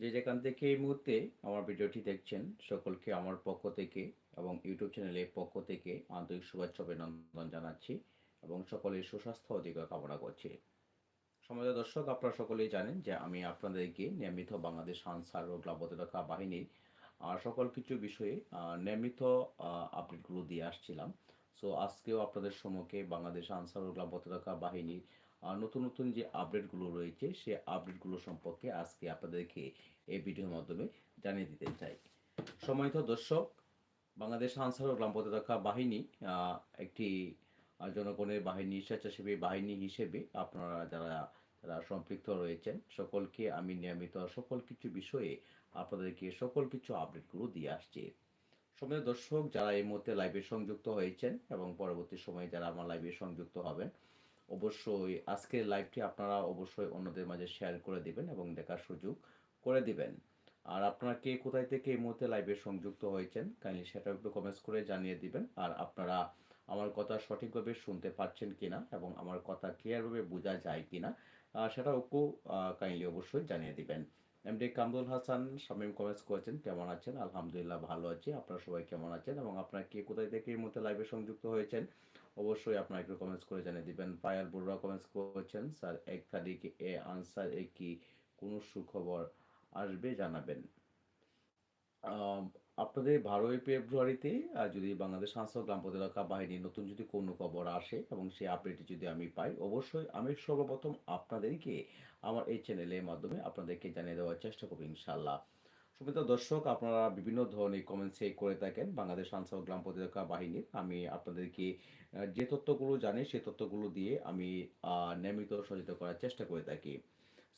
যে যেখান থেকে এই মুহূর্তে আমার ভিডিওটি দেখছেন, সকলকে আমার পক্ষ থেকে এবং ইউটিউব চ্যানেলের পক্ষ থেকে আন্তরিক শুভেচ্ছা অভিনন্দন জানাচ্ছি এবং সকলের সুস্বাস্থ্য অধিকার কামনা করছি। সমাজের দর্শক, আপনারা সকলেই জানেন যে আমি আপনাদেরকে নিয়মিত বাংলাদেশ আনসার ও গ্রাম প্রতিরক্ষা বাহিনীর সকল কিছু বিষয়ে নিয়মিত আপডেটগুলো দিয়ে আসছিলাম। সো আজকেও আপনাদের সম্মুখে বাংলাদেশ আনসার ও গ্রাম প্রতিরক্ষা বাহিনীর নতুন নতুন যে আপডেটগুলো রয়েছে সেই আপডেটগুলো সম্পর্কে আজকে আপনাদেরকে এই ভিডিওর মাধ্যমে জানিয়ে দিতে চাই। সময়ত দর্শক, বাংলাদেশ আনসার ও গ্রাম প্রতিরক্ষা বাহিনী একটি জনগণের বাহিনী, স্বেচ্ছাসেবী বাহিনী হিসেবে আপনারা যারা যারা সম্পৃক্ত রয়েছেন, সকলকে আমি নিয়মিত সকল কিছু বিষয়ে আপনাদেরকে সকল কিছু আপডেটগুলো দিয়ে আসছি। সময় দর্শক, যারা এই মুহূর্তে লাইভে সংযুক্ত হয়েছেন এবং পরবর্তী সময়ে যারা আমার লাইভে সংযুক্ত হবেন অবশ্যই আজকের লাইভটি আপনারা অবশ্যই অন্যদের মাঝে শেয়ার করে দিবেন এবং দেখার সুযোগ করে দিবেন। আর আপনারা কে কোথায় থেকে এই মুহূর্তে লাইভে সংযুক্ত হয়েছেন কাইন্ডলি সেটা একটু কমেন্টস করে জানিয়ে দিবেন। আর আপনারা আমার কথা সঠিকভাবে শুনতে পাচ্ছেন কিনা এবং আমার কথা ক্লিয়ারভাবে বোঝা যায় কিনা আহ, সেটাও একটু কাইন্ডলি অবশ্যই জানিয়ে দিবেন। এমডি কামরুল হাসান শামীম কমেন্টস করেছেন কেমন আছেন? আলহামদুলিল্লাহ ভালো আছি। আপনারা সবাই কেমন আছেন এবং আপনারা কে কোথায় থেকে এই মুহূর্তে লাইভে সংযুক্ত হয়েছেন? অবশ্যই আপনারা একটু কমেন্টস করে জানিয়ে দিবেন। পায়াল বড়ুয়া কমেন্টস করছেন, স্যার, এক তারিখ এ আনসার এ কি কোনো সুখবর আসবে? জানাবেন। আপনাদের বারোই ফেব্রুয়ারিতে যদি বাংলাদেশ আনসার গ্রাম প্রতিরক্ষা বাহিনীর নতুন যদি কোনো খবর আসে এবং সেই আপডেটটি যদি আমি পাই, অবশ্যই আমি সর্বপ্রথম আপনাদেরকে আমার এই চ্যানেলের মাধ্যমে আপনাদেরকে জানিয়ে দেওয়ার চেষ্টা করব ইনশাল্লাহ সুমিত দর্শক, আপনারা বিভিন্ন ধরনের কমেন্টসে করে থাকেন বাংলাদেশ আনসার গ্রাম প্রতিরক্ষা বাহিনীর। আমি আপনাদেরকে যে তথ্যগুলো জানি সেই তথ্যগুলো দিয়ে আমি নিয়মিত সহযোগিতা করার চেষ্টা করে থাকি।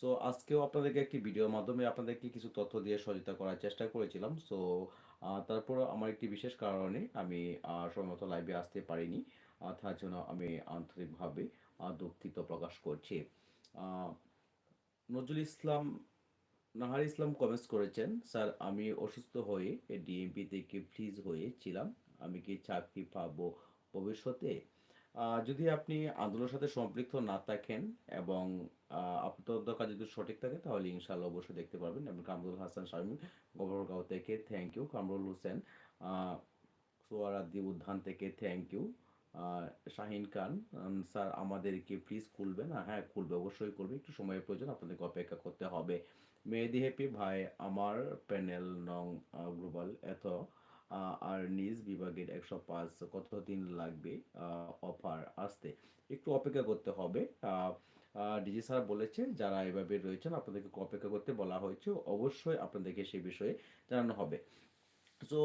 সো আজকেও আপনাদেরকে একটি ভিডিওর মাধ্যমে আপনাদেরকে কিছু তথ্য দিয়ে সহযোগিতা করার চেষ্টা করেছিলাম। সো তারপর আমার একটি বিশেষ কারণে আমি সময়মতো লাইভে আসতে পারিনি। তার জন্য আমি আন্তরিকভাবে দুঃখিত প্রকাশ করছি। নজরুল ইসলাম নাহার ইসলাম কমেন্টস করেছেন, স্যার, আমি অসুস্থ হয়ে ডিএমপি থেকে ফ্রিজ হয়েছিলাম আমি কি চাকরি পাবো ভবিষ্যতে? যদি আপনি আন্দোলনের সাথে সম্পৃক্ত না থাকেন এবং আপনার কাজ যদি সঠিক থাকে, তাহলে ইনশাল্লাহ অবশ্যই দেখতে পারবেন। এবং কামরুল হাসান শামীম গোবরগাঁও থেকে থ্যাংক ইউ কামরুল হোসেন সোয়ারাদ্দি উদ্যান থেকে thank you Shahin Khan sir আমাদেরকে প্লিজ খুলবে না? হ্যাঁ খুলবে, অবশ্যই করবে একটু সময়ের প্রয়োজন, আপনাদেরকে অপেক্ষা করতে হবে। মেহেদি হ্যাপি ভাই, আমার প্যানেল নং গ্লোবাল, এত আর নিজ বিভাগের একশো পাঁচ, কতদিন লাগবে অফার আসতে? একটু অপেক্ষা করতে হবে। ডিজি স্যার বলেছে যারা এভাবে রয়েছেন, আপনাদেরকে অপেক্ষা করতে বলা হয়েছে। অবশ্যই আপনাদেরকে সেই বিষয়ে জানানো হবে। সো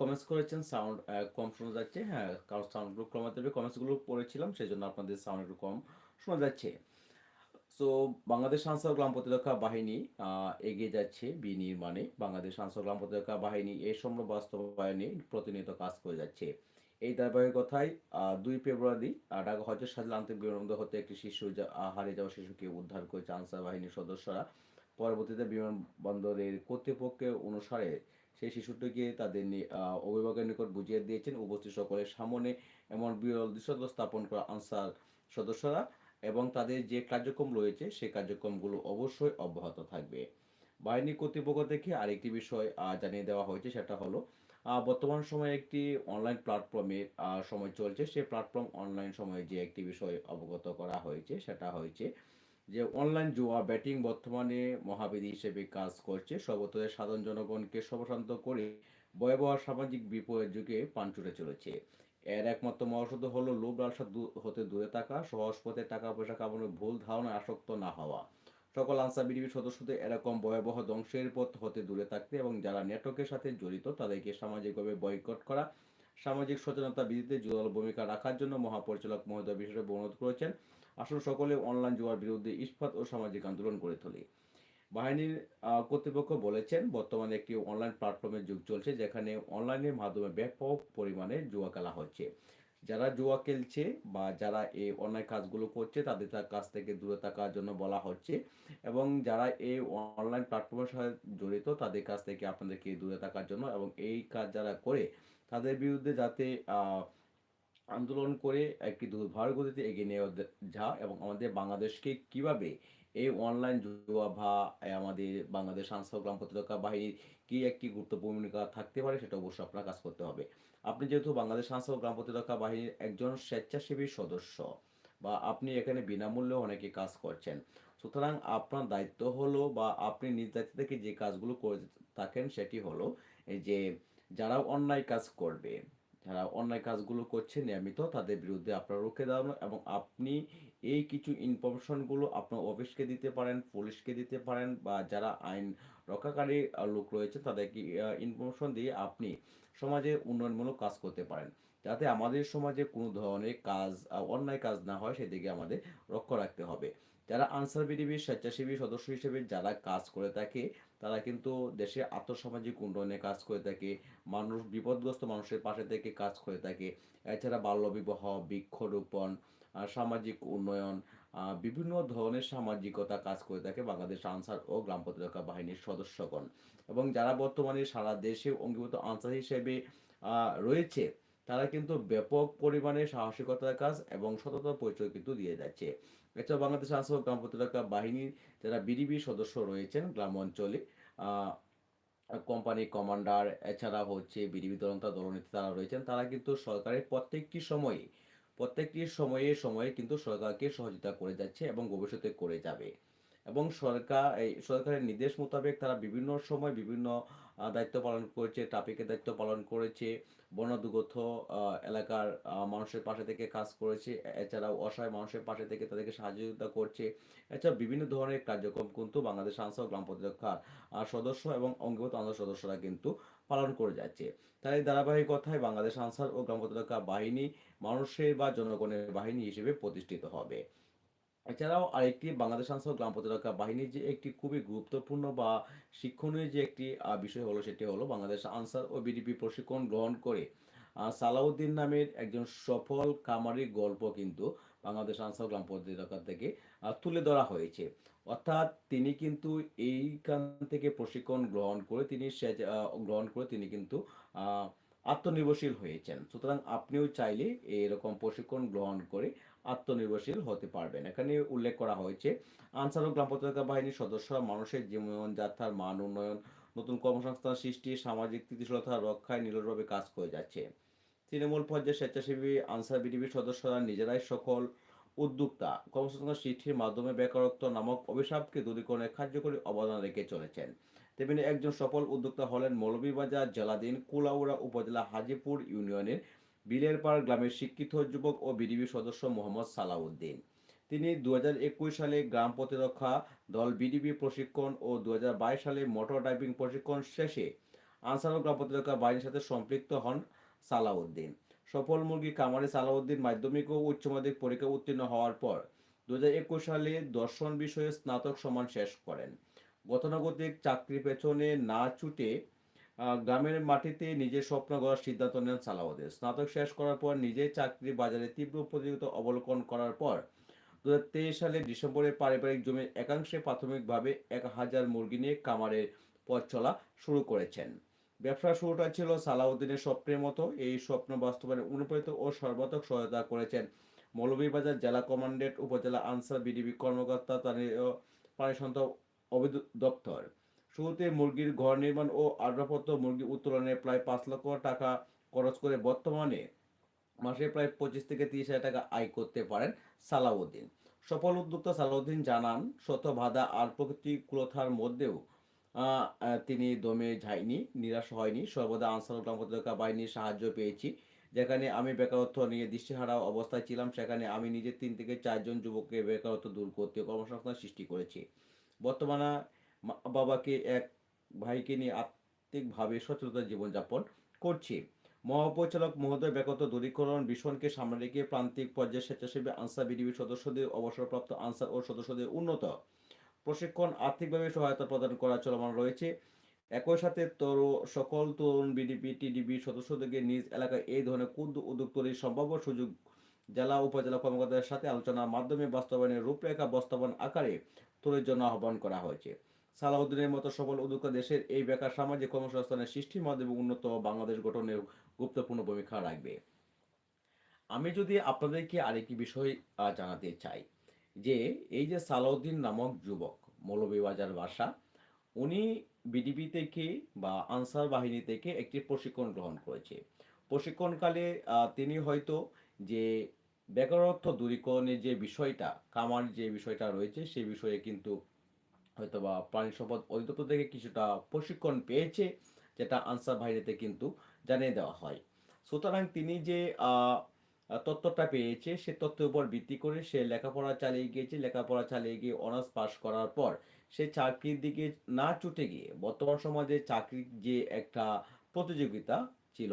কমেন্টস করেছেন সাউন্ড কম শোনা যাচ্ছে। হ্যাঁ কারণ সাউন্ডগুলো কমাতে হবে কমেন্টসগুলো পড়েছিলাম সেই জন্য আপনাদের সাউন্ড একটু কম শোনা যাচ্ছে। সো বাংলাদেশ আনসার গ্রাম প্রতিরক্ষা বাহিনী এগিয়ে যাচ্ছে বিনির্মাণে। বাংলাদেশ আনসার গ্রাম প্রতিরক্ষা বাহিনী এই সম্ভব বাস্তবায়নে প্রতিনিয়ত কাজ করে যাচ্ছে। এই ধারাবাহিকতায় দুই ফেব্রুয়ারি ঢাকা হজরত শাহজালাল আন্তর্জাতিক বিমানবন্দর হতে একটি শিশু হারিয়ে যাওয়া শিশুকে উদ্ধার করেছে আনসার বাহিনীর সদস্যরা পরবর্তীতে বিমানবন্দরের কর্তৃপক্ষের অনুসারে সেই শিশুটিকে তাদের অভিভাবকের নিকট বুঝিয়ে দিয়েছেন। উপস্থিত সকলের সামনে এমন বিরল দৃশ্যত স্থাপন করা আনসার সদস্যরা। এবং তাদের যে কার্যক্রম রয়েছে, সেই কার্যক্রমগুলো অবশ্যই অব্যাহত থাকবে। বাহিনী কর্তৃপক্ষ থেকে আরেকটি বিষয় জানিয়ে দেওয়া হয়েছে, সেটা হলো বর্তমান সময়ে একটি অনলাইন প্ল্যাটফর্মের সময় চলছে। সেই প্ল্যাটফর্ম অনলাইন সময়ে যে একটি বিষয় অবগত করা হয়েছে, সেটা হয়েছে যে অনলাইন জুয়া ব্যাটিং বর্তমানে মহাবিধি হিসেবে কাজ করছে। সর্বত্র সাধারণ জনগণকে সর্বশান্ত করে ভয়াবহ সামাজিক বিপদের যুগে পাঞ্চুরে চলেছে। এর একমাত্র মহাসত্য হলো লোভ লালসা হতে দূরে থাকা সহজ পথে টাকা পয়সা কামানোর ভুল ধারণা আসক্ত না হওয়া। সকল আনসার বিডিবির সদস্যদের এরকম ভয়াবহ ধ্বংসের পথ হতে দূরে থাকতে এবং যারা নেটওয়ার্কের সাথে জড়িত, তাদেরকে সামাজিকভাবে বয়কট করা, সামাজিক সচেতনতা বৃদ্ধিতে জোরালো ভূমিকা রাখার জন্য মহাপরিচালক মহোদয় বিশেষভাবে অনুরোধ করেছেন। আসলে সকলে অনলাইন জুয়ার বিরুদ্ধে ইস্পাত ও সামাজিক আন্দোলন গড়ে তোলে। বাহিনীর কর্তৃপক্ষ বলেছেন, বর্তমানে একটি অনলাইন প্ল্যাটফর্মের যুগ চলছে, যেখানে অনলাইনের মাধ্যমে ব্যাপক পরিমাণে জুয়া খেলা হচ্ছে। যারা জুয়া খেলছে বা যারা এই অনলাইন কাজগুলো করছে, তাদের তার কাছ থেকে দূরে থাকার জন্য বলা হচ্ছে এবং যারা এই অনলাইন প্ল্যাটফর্মের সাথে জড়িত, তাদের কাছ থেকে আপনাদেরকে দূরে থাকার জন্য এবং এই কাজ যারা করে, তাদের বিরুদ্ধে যাতে আন্দোলন করে একটি দুর্ভার গতিতে এগিয়ে নিয়ে যা এবং আমাদের বাংলাদেশকে কীভাবে এই অনলাইন জুয়া আমাদের বাংলাদেশ আনসার গ্রাম প্রতিরক্ষা বাহিনীর কি একটি গুরুত্বপূর্ণ ভূমিকা থাকতে পারে সেটা অবশ্যই আপনার কাজ করতে হবে। আপনি যেহেতু বাংলাদেশ আনসার গ্রাম প্রতিরক্ষা বাহিনীর একজন স্বেচ্ছাসেবী সদস্য বা আপনি এখানে বিনামূল্যে অনেকে কাজ করছেন, সুতরাং আপনার দায়িত্ব হলো বা আপনি নিজ দায়িত্ব থেকে যে কাজগুলো করে থাকেন সেটি হলো যে যারা অন্যায় কাজ করবে, যারা অন্যায় কাজগুলো করছে নিয়মিত তাদের বিরুদ্ধে আপনার রুখে দাঁড়ানো এবং আপনি এই কিছু ইনফরমেশনগুলো আপনার অফিসকে দিতে পারেন পুলিশকে দিতে পারেন বা যারা আইন রক্ষাকারী লোক রয়েছে তাদেরকে ইনফরমেশন দিয়ে আপনি সমাজে উন্নয়নমূলক কাজ করতে পারেন। যাতে আমাদের সমাজে কোনো ধরনের কাজ অন্যায় কাজ না হয় সেদিকে আমাদের লক্ষ্য রাখতে হবে। যারা আনসার বিডিবির স্বেচ্ছাসেবী সদস্য হিসেবে যারা কাজ করে থাকে, তারা কিন্তু দেশে আর্থসামাজিক উন্নয়নে কাজ করে থাকে, মানুষ বিপদগ্রস্ত মানুষের পাশে থেকে কাজ করে থাকে। এছাড়া বাল্যবিবাহ, বৃক্ষরোপণ সামাজিক উন্নয়ন বিভিন্ন ধরনের সামাজিকতা কাজ করে থাকে বাংলাদেশ আনসার ও গ্রাম প্রতিরক্ষা বাহিনীর সদস্যগণ। এবং যারা বর্তমানে সারা দেশে অঙ্গীভূত আনসার হিসেবে রয়েছে, তারা কিন্তু ব্যাপক পরিমাণে সাহসিকতার কাজ এবং সততার পরিচয় কিন্তু দিয়ে যাচ্ছে। এছাড়া বাংলাদেশ আনসার ও গ্রাম প্রতিরক্ষা বাহিনীর যারা বিডিবি সদস্য রয়েছেন গ্রাম অঞ্চলে কোম্পানি কমান্ডার, এছাড়া হচ্ছে বিডিবি দলনেতা দলনেতা তারা রয়েছেন, তারা কিন্তু সরকারের প্রত্যেকটি সময়ে প্রত্যেকটি সময়ে সময়ে কিন্তু সরকারকে সহযোগিতা করে যাচ্ছে এবং ভবিষ্যতে করে যাবে। এবং সরকার, এই সরকারের নির্দেশ মোতাবেক তারা বিভিন্ন সময় বিভিন্ন দায়িত্ব পালন করেছে, ট্রাফিকের দায়িত্ব পালন করেছে বন দুর্গত এলাকার মানুষের পাশে থেকে কাজ করেছে এছাড়াও অসহায় মানুষের পাশে থেকে তাদেরকে সহযোগিতা করছে। এছাড়া বিভিন্ন ধরনের কার্যক্রম কিন্তু বাংলাদেশ ও গ্রাম প্রতিরক্ষার সদস্য এবং অঙ্গীভূত আনসার সদস্যরা কিন্তু পালন করে যাচ্ছে। তাই এই ধারাবাহিকতায় বাংলাদেশ আনসার ও গ্রাম প্রতিরক্ষা বাহিনী মানুষের বা জনগণের বাহিনী হিসেবে প্রতিষ্ঠিত হবে। এছাড়াও আরেকটি বাংলাদেশ আনসার গ্রাম প্রতিরক্ষা বাহিনীর যে একটি খুবই গুরুত্বপূর্ণ বা শিক্ষণীয় যে একটি বিষয় হলো সেটি হলো বাংলাদেশ আনসার ও বিডিপি প্রশিক্ষণ গ্রহণ করে। সালাউদ্দিন নামের একজন সফল কামারির গল্প কিন্তু বাংলাদেশ আনসার গ্রাম প্রতিরক্ষা থেকে তুলে ধরা হয়েছে। অর্থাৎ তিনি কিন্তু এইখান থেকে প্রশিক্ষণ গ্রহণ করে তিনি গ্রহণ করে তিনি কিন্তু আত্মনির্ভরশীল হয়েছেন। সুতরাং আপনিও চাইলে এরকম প্রশিক্ষণ গ্রহণ করে আত্মনির্ভরশীল হতে পারবেন। এখানে উল্লেখ করা হয়েছে, আনসার ও গ্রাম প্রতিরক্ষা বাহিনীর সদস্যরা মানুষের জীবনযাত্রার মান উন্নয়ন, নতুন কর্মসংস্থান সৃষ্টি, সামাজিক স্থিতিশীলতা রক্ষায় নিরলভাবে কাজ করে যাচ্ছে। তৃণমূল পর্যায়ে স্বেচ্ছাসেবী, আনসার বিডিবির সদস্যরা নিজেরাই সকল উদ্যোক্তা কর্মসংস্থান সৃষ্টির মাধ্যমে বেকারত্ব নামক অভিশাপকে দূরীকরণে কার্যকরী অবদান রেখে চলেছেন। তেমনি একজন সফল উদ্যোক্তা হলেন মৌলভীবাজার জেলাধীন কুলাউড়া উপজেলা হাজিপুর ইউনিয়নের বিলেরপাড় গ্রামের শিক্ষিত যুবক ও বিডিবি সদস্য মোহাম্মদ সালাউদ্দিন। তিনি দু হাজার একুশ সালে গ্রাম প্রতিরক্ষা দল বিডিবি প্রশিক্ষণ ও দু হাজার বাইশ সালে মোটর ড্রাইভিং প্রশিক্ষণ শেষে আনসার গ্রাম প্রতিরক্ষা বাহিনীর সাথে সম্পৃক্ত হন সালাউদ্দিন। সফল মুরগি কামারে সালাউদ্দিন মাধ্যমিক ও উচ্চ মাধ্যমিক পরীক্ষা উত্তীর্ণ হওয়ার পর দু হাজার একুশ সালে দর্শন বিষয়ে স্নাতক সমান শেষ করেন। গতানুগতিক চাকরি পেছনে না ছুটে গ্রামের মাটিতে নিজের স্বপ্ন গড়ার সিদ্ধান্ত নেন সালাউদ্দিন। স্নাতক শেষ করার পর নিজেই চাকরি বাজারে তীব্র প্রতিযোগিতা অবলোকন করার পর দু হাজার তেইশ সালে ডিসেম্বরে পারিবারিক জমির একাংশে প্রাথমিকভাবে এক হাজার মুরগি নিয়ে কামারের পথ চলা শুরু করেছেন। ব্যবসা শুরুটা ছিল সালাউদ্দিনের স্বপ্নের মতো। এই স্বপ্ন বাস্তবায়নে অনুপ্রাণিত ও সর্বাত্মক সহায়তা করেছেন মৌলভীবাজার জেলা কমান্ডেন্ট উপজেলা আনসার বিডিবি কর্মকর্তা প্রাণী সম্পদ অধিদপ্তর। শুরুতে মুরগির ঘর নির্মাণ ও আসবাবপত্র মুরগি উত্তোলনে প্রায় পাঁচ লক্ষ টাকা খরচ করে বর্তমানে মাসে প্রায় পঁচিশ থেকে তিরিশ হাজার টাকা আয় করতে পারেন সালাউদ্দিন। সফল উদ্যোক্তা সালাউদ্দিন জানান, শত বাধা আর প্রতিকূলতার মধ্যেও তিনি দমে যায়নি, নিরাশ হয়নি। সর্বদা আনসার প্রতিরক্ষা বাহিনীর সাহায্য পেয়েছি। যেখানে আমি বেকারত্ব নিয়ে দিশেহারা অবস্থায় ছিলাম, সেখানে আমি নিজে তিন থেকে চারজন যুবককে বেকারত্ব দূর করতে কর্মসংস্থান সৃষ্টি করেছি। বর্তমানে বাবাকে এক ভাইকে নিয়ে আত্মিকভাবে সচেতন জীবনযাপন করছি। মহাপরিচালক মহোদয় বেকারত্ব দূরীকরণ মিশনকে সামনে রেখে প্রান্তিক পর্যায়ে স্বেচ্ছাসেবী আনসার বিডিবি সদস্যদের অবসরপ্রাপ্ত আনসার ও সদস্যদের উন্নত প্রশিক্ষণ আর্থিকভাবে সহায়তা প্রদান করা চলমান রয়েছে। একই সাথে তরু, সকল তরুণ বিডিপি টিডিবি সদস্যদেরকে নিজ এলাকায় এই ধরনের ক্ষুদ্র উদ্যোগ তৈরির সম্ভাব্য সুযোগ জেলা, উপজেলা কর্মকর্তাদের সাথে আলোচনার মাধ্যমে বাস্তবায়নের রূপরেখা বাস্তবায়ন আকারে তৈরির জন্য আহ্বান করা হয়েছে। সালাউদ্দিনের মতো সফল উদ্যোক্তা দেশের এই বেকার সামাজিক কর্মসংস্থানের সৃষ্টির মাধ্যমে উন্নত বাংলাদেশ গঠনে গুরুত্বপূর্ণ ভূমিকা রাখবে। আমি যদি আপনাদেরকে আরেকটি বিষয় জানাতে চাই যে এই যে সালাউদ্দিন নামক যুবক, মৌলভীবাজার বাসা, উনি বিডিপি থেকে বা আনসার বাহিনী থেকে একটি প্রশিক্ষণ গ্রহণ করেছে। প্রশিক্ষণকালে তিনি হয়তো যে বেকারত্ব দূরীকরণের যে বিষয়টা, কামার যে বিষয়টা রয়েছে সেই বিষয়ে কিন্তু হয়তো বা প্রাণী সম্পদ অধিদপ্তর থেকে কিছুটা প্রশিক্ষণ পেয়েছে, যেটা আনসার বাহিনীতে কিন্তু জানিয়ে দেওয়া হয়। সুতরাং তিনি যে তথ্যটা পেয়েছে। সে তথ্যের উপর ভিত্তি করে সে লেখাপড়া চালিয়ে গিয়েছে। লেখাপড়া চালিয়ে গিয়ে অনার্স পাস করার পর সে চাকরির দিকে না ছুটে গিয়ে বর্তমান সমাজে চাকরির যে একটা প্রতিযোগিতা ছিল,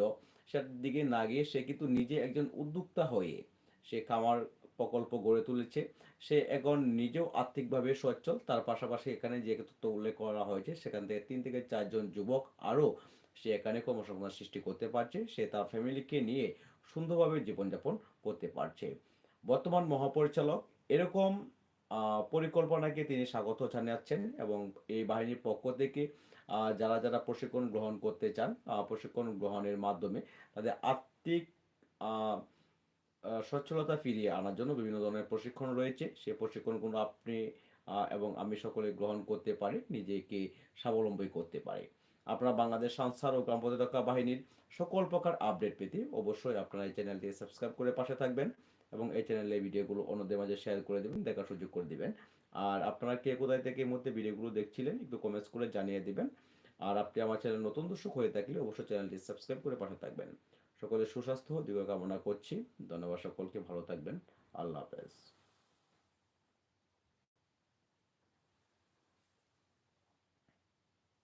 সেটার দিকে না গিয়ে সে কিন্তু নিজে একজন উদ্যোক্তা হয়ে সে খামার প্রকল্প গড়ে তুলেছে। সে এখন নিজেও আর্থিকভাবে সচ্ছল। তার পাশাপাশি এখানে যে তথ্য উল্লেখ করা হয়েছে, সেখান থেকে তিন থেকে চারজন যুবক আরও সে এখানে কর্মসংস্থান সৃষ্টি করতে পারছে। সে তার ফ্যামিলিকে নিয়ে সুন্দরভাবে জীবনযাপন করতে পারছে। বর্তমান মহাপরিচালক এরকম পরিকল্পনাকে তিনি স্বাগত জানাচ্ছেন এবং এই বাহিনীর পক্ষ থেকে যারা যারা প্রশিক্ষণ গ্রহণ করতে চান প্রশিক্ষণ গ্রহণের মাধ্যমে তাদের আর্থিক সচ্ছলতা ফিরিয়ে আনার জন্য বিভিন্ন ধরনের প্রশিক্ষণ রয়েছে। সেই প্রশিক্ষণগুলো আপনি এবং আমি সকলে গ্রহণ করতে পারি, নিজেকে স্বাবলম্বী করতে পারি। আপনারা বাংলাদেশ সংস্থার ও গ্রাম প্রতিরক্ষা বাহিনীর সকল প্রকার আপডেট পেতে অবশ্যই আপনারা এই চ্যানেলটি সাবস্ক্রাইব করে পাশে থাকবেন এবং এই চ্যানেলে ভিডিওগুলো অন্যদের মাঝে শেয়ার করে দেবেন, দেখার সুযোগ করে দিবেন। আর আপনারা কে কোথায় থেকে এই মধ্যে ভিডিওগুলো দেখছিলেন একটু কমেন্টস করে জানিয়ে দিবেন। আর আপনি আমার চ্যানেল নতুন দর্শক হয়ে থাকলে অবশ্যই চ্যানেলটি সাবস্ক্রাইব করে পাশে থাকবেন। সকলের সুস্বাস্থ্য দীর্ঘ কামনা করছি। ধন্যবাদ সকলকে, ভালো থাকবেন। আল্লাহ হাফেজ।